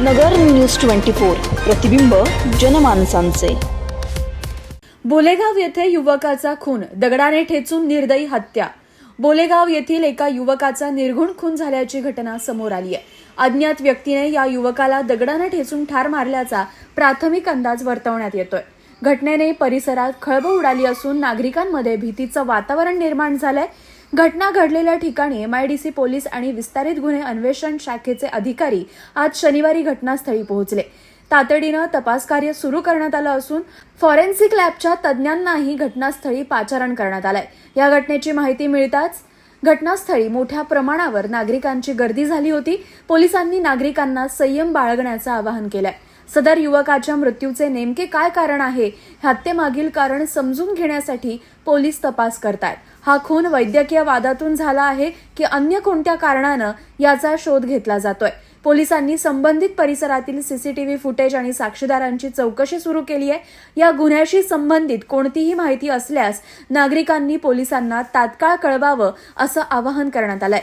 नगर news twenty four प्रतिबिंब जनमानसांचे. बोलेगाव येथे युवकाचा खून दगडाने ठेचून निर्दयी हत्या. बोलेगाव येथील एका युवकाचा निर्घुण खून झाल्याची घटना समोर आली आहे. अज्ञात व्यक्तीने या युवकाला दगडाने ठेचून ठार मारल्याचा प्राथमिक अंदाज वर्तवण्यात येतोय. घटनेने परिसरात खळबळ उडाली असून नागरिकांमध्ये भीतीचं वातावरण निर्माण झालंय. घटना घडलेल्या ठिकाणी एमआयडीसी पोलीस आणि विस्तारित गुन्हे अन्वेषण शाखेचे अधिकारी आज शनिवारी घटनास्थळी पोहोचले. तातडीनं तपास कार्य सुरू करण्यात आलं असून फॉरेन्सिक लॅबच्या तज्ज्ञांनाही घटनास्थळी पाचारण करण्यात आलंय. या घटनेची माहिती मिळताच घटनास्थळी मोठ्या प्रमाणावर नागरिकांची गर्दी झाली होती. पोलिसांनी नागरिकांना संयम बाळगण्याचं आवाहन केलंय. सदर युवकाच्या मृत्यूचे नेमके काय कारण आहे हत्येमागील कारण समजून घेण्यासाठी पोलीस तपास करतायत. हा खून वैद्यकीय वादातून झाला आहे की अन्य कोणत्या कारणानं याचा शोध घेतला जातोय. पोलिसांनी संबंधित परिसरातील सीसीटीव्ही फुटेज आणि साक्षीदारांची चौकशी सुरू केली आहे. या गुन्ह्याशी संबंधित कोणतीही माहिती असल्यास नागरिकांनी पोलिसांना तात्काळ कळवावं असं आवाहन करण्यात आलंय.